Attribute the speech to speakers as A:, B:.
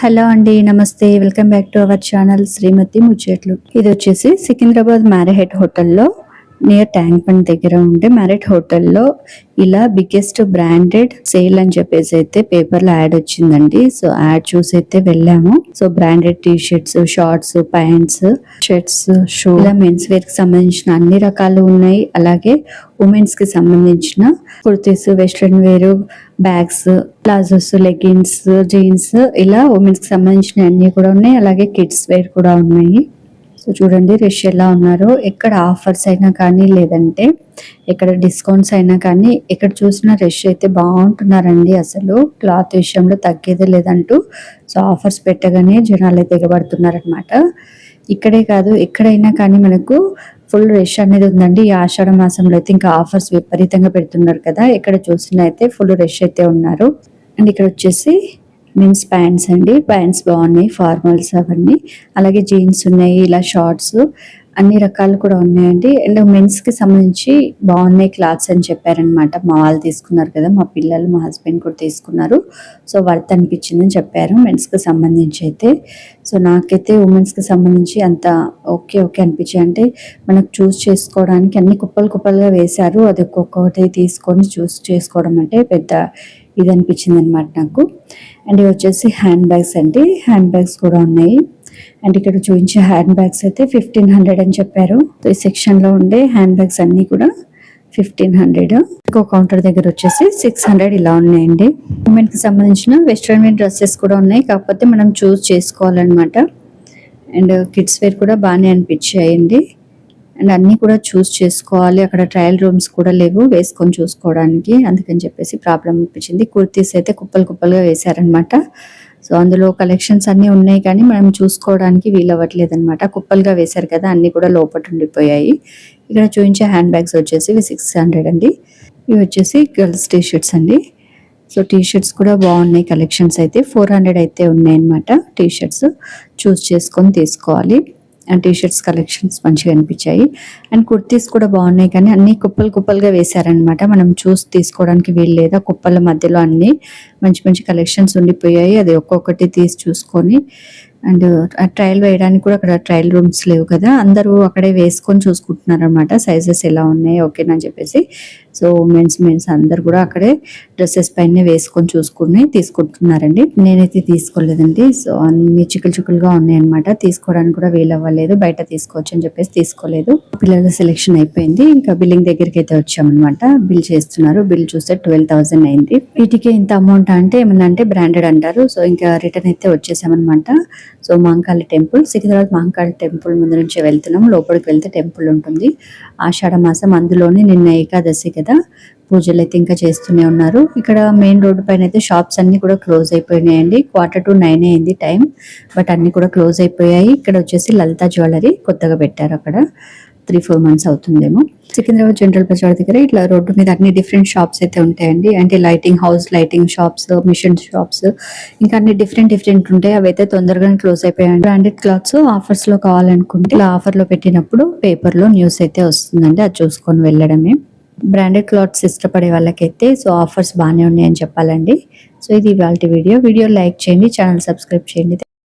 A: Hello అండి నమస్తే. Welcome back to our channel Srimathi Muchchatlu. ఇది వచ్చేసి సికింద్రాబాద్ మ్యారహెట్ హోటల్లో నియర్ ట్యాంక్ బండ్ దగ్గర ఉండే మ్యారెట్ హోటల్లో ఇలా బిగ్గెస్ట్ బ్రాండెడ్ సేల్ అని చెప్పేసి అయితే పేపర్లో యాడ్ వచ్చిందండి. సో యాడ్ చూసి అయితే వెళ్ళాము. So branded T shirts shorts pants shirts shoe ఇలా మెన్స్ వేర్కి సంబంధించిన అన్ని రకాలు ఉన్నాయి. అలాగే ఉమెన్స్కి సంబంధించిన kurtis western wear bags palazzos leggings jeans ఇలా ఉమెన్స్కి సంబంధించిన అన్ని కూడా ఉన్నాయి. అలాగే కిడ్స్ వేర్ కూడా ఉన్నాయి. సో చూడండి రష్ ఎలా ఉన్నారు ఎక్కడ ఆఫర్స్ అయినా కానీ లేదంటే ఎక్కడ డిస్కౌంట్స్ అయినా కానీ ఎక్కడ చూసినా రష్ అయితే బాగుంటున్నారండి అసలు. క్లాత్ విషయంలో తగ్గేదే లేదంటూ సో ఆఫర్స్ పెట్టగానే జనాలు అయితే ఎగబడుతున్నారనమాట ఇక్కడే కాదు ఎక్కడైనా కానీ మనకు ఫుల్ రష్ అనేది ఉందండి. ఈ ఆషాఢ మాసంలో అయితే ఇంకా ఆఫర్స్ విపరీతంగా పెడుతున్నారు కదా ఎక్కడ చూసినా అయితే ఫుల్ రష్ అయితే ఉన్నారు. అండ్ ఇక్కడ వచ్చేసి మీన్స్ ప్యాంట్స్ అండి. ప్యాంట్స్ బాగున్నాయి ఫార్మల్స్ అవన్నీ. అలాగే జీన్స్ ఉన్నాయి ఇలా షార్ట్స్ అన్ని రకాలు కూడా ఉన్నాయండి. అండ్ మెన్స్కి సంబంధించి బాగున్నాయి క్లాత్స్ అని చెప్పారనమాట మా వాళ్ళు తీసుకున్నారు కదా మా పిల్లలు మా హస్బెండ్ కూడా తీసుకున్నారు. సో వర్త్ అనిపించిందని చెప్పారు మెన్స్కి సంబంధించి అయితే. సో నాకైతే ఉమెన్స్కి సంబంధించి అంత ఓకే ఓకే అనిపించాయి అంటే మనకు చూస్ చేసుకోవడానికి అన్ని కుప్పలు కుప్పలుగా వేశారు. అది ఒక్కొక్కటి తీసుకొని చూస్ చేసుకోవడం అంటే పెద్ద ఇది అనిపించింది అనమాట నాకు. అండ్ ఇవి వచ్చేసి హ్యాండ్ బ్యాగ్స్ అండి. హ్యాండ్ బ్యాగ్స్ కూడా ఉన్నాయి. అండ్ ఇక్కడ చూపించే హ్యాండ్ బ్యాగ్స్ అయితే ఫిఫ్టీన్ హండ్రెడ్ అని చెప్పారు. ఈ సెక్షన్లో ఉండే హ్యాండ్ బ్యాగ్స్ అన్నీ కూడా ఫిఫ్టీన్ హండ్రెడ్ ఇంకో కౌంటర్ దగ్గర వచ్చేసి సిక్స్ హండ్రెడ్ ఇలా ఉన్నాయండి. ఉమెన్కి సంబంధించిన వెస్ట్రన్ వేర్ డ్రెస్సెస్ కూడా ఉన్నాయి. కాకపోతే మనం చూస్ చేసుకోవాలన్నమాట. అండ్ కిడ్స్ వేర్ కూడా బాగానే అనిపించాయండి. అండ్ అన్నీ కూడా చూస్ చేసుకోవాలి. అక్కడ ట్రయల్ రూమ్స్ కూడా లేవు. వేసుకొని చూసుకోవడానికి. అందుకని చెప్పేసి ప్రాబ్లం అనిపించింది. కుర్తీస్ అయితే కుప్పలు కుప్పలుగా వేశారనమాట సో అందులో కలెక్షన్స్ అన్నీ ఉన్నాయి కానీ మనం చూసుకోవడానికి వీలవ్వట్లేదు అనమాట కుప్పలుగా వేశారు కదా అన్నీ కూడా లోపల ఉండిపోయాయి. ఇక్కడ చూపించే హ్యాండ్ బ్యాగ్స్ వచ్చేసి ఇవి సిక్స్ హండ్రెడ్ అండి. ఇవి వచ్చేసి గర్ల్స్ టీ షర్ట్స్ అండి. సో టీ షర్ట్స్ కూడా బాగున్నాయి కలెక్షన్స్ అయితే. ఫోర్ హండ్రెడ్ అయితే ఉన్నాయి అనమాట టీ షర్ట్స్ చూస్ చేసుకొని తీసుకోవాలి. అండ్ టీ షర్ట్స్ కలెక్షన్స్ మంచిగా అనిపించాయి. అండ్ కుర్తీస్ కూడా బాగున్నాయి కానీ అన్ని కుప్పలు కుప్పలుగా వేశారనమాట మనం చూసి తీసుకోవడానికి వీలు లేదా. కుప్పల మధ్యలో అన్ని మంచి మంచి కలెక్షన్స్ ఉండిపోయాయి. అది ఒక్కొక్కటి తీసి చూసుకొని అండ్ ట్రయల్ వేయడానికి కూడా అక్కడ ట్రయల్ రూమ్స్ లేవు కదా. అందరూ అక్కడే వేసుకొని చూసుకుంటున్నారు అనమాట సైజెస్ ఎలా ఉన్నాయి? ఓకేనని చెప్పేసి. సో ఉమెన్స్ మెన్స్ అందరు కూడా అక్కడే డ్రెస్సెస్ పైన వేసుకొని చూసుకుని తీసుకుంటున్నారండి. నేనైతే తీసుకోలేదండి. సో అన్ని చిక్కులు చిక్కులుగా ఉన్నాయన్నమాట. తీసుకోవడానికి కూడా వీలవ్వలేదు. బయట తీసుకోవచ్చు అని చెప్పేసి తీసుకోలేదు. పిల్లల సెలెక్షన్ అయిపోయింది. ఇంకా బిల్లింగ్ దగ్గరికి అయితే వచ్చామన్నమాట. బిల్ చేస్తున్నారు. బిల్ చూస్తే ట్వెల్వ్ థౌసండ్ అయింది. వీటికి ఇంత అమౌంట్ అంటే ఏమన్నా అంటే బ్రాండెడ్ అంటారు. సో ఇంకా రిటర్న్ అయితే వచ్చేసామన్నమాట. So Mankali temple Secunderabad Mankali temple ముందు నుంచి వెళ్తున్నాం. లోపలికి వెళ్తే టెంపుల్ ఉంటుంది. ఆషాఢ మాసం అందులోనే నిన్న ఏకాదశి కదా. పూజలు అయితే ఇంకా చేస్తూనే ఉన్నారు. ఇక్కడ మెయిన్ రోడ్డు పైన అయితే షాప్స్ అన్ని కూడా క్లోజ్ అయిపోయినాయండి. క్వార్టర్ టు నైన్ అయింది టైం బట్ అన్ని కూడా క్లోజ్ అయిపోయాయి. ఇక్కడ వచ్చేసి లలిత జ్యువెలరీ కొత్తగా పెట్టారు అక్కడ. త్రీ ఫోర్ మంత్స్ అవుతుందేమో. సికింద్రాబాద్ జనరల్ బజార్ దగ్గర ఇట్లా రోడ్డు మీద అన్ని డిఫరెంట్ షాప్స్ అయితే ఉంటాయండి. అంటే lighting house lighting shops machine shops ఇంకా అన్ని డిఫరెంట్ డిఫరెంట్ ఉంటాయి. అవి అయితే తొందరగానే క్లోజ్ అయిపోయాయి. బ్రాండెడ్ క్లాత్స్ ఆఫర్స్లో కావాలనుకుంటే ఇలా ఆఫర్లో పెట్టినప్పుడు పేపర్లో న్యూస్ అయితే వస్తుందండి. అది చూసుకొని వెళ్ళడమే. బ్రాండెడ్ క్లాత్స్ ఇష్టపడే వాళ్ళకైతే సో ఆఫర్స్ బాగానే ఉన్నాయని చెప్పాలండి. సో ఇది ఇవాళ వీడియో. వీడియో లైక్ చేయండి ఛానల్ సబ్స్క్రైబ్ చేయండి.